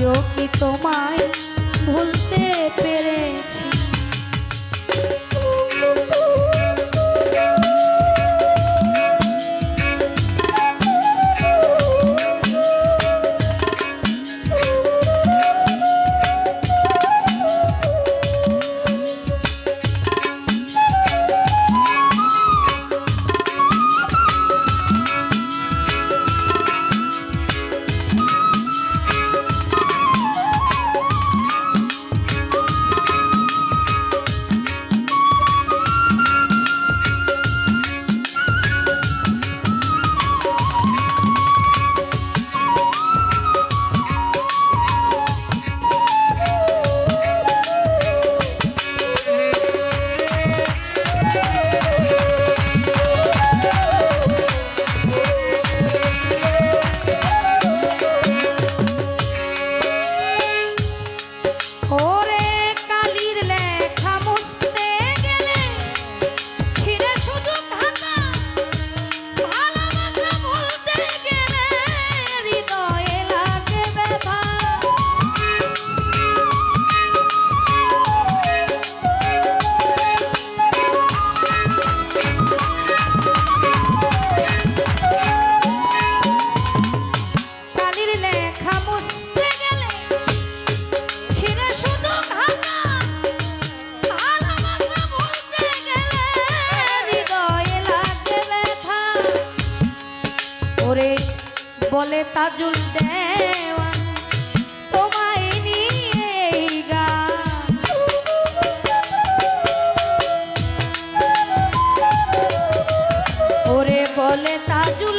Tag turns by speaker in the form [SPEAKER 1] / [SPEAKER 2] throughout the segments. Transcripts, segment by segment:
[SPEAKER 1] আজও কি তোমায় ভুলতে পেরে বলে তাজুল দেওয়া ওরে বলে তাজুল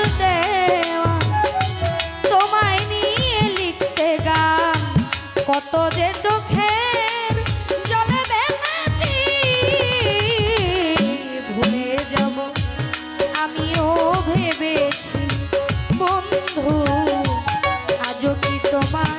[SPEAKER 1] Bye.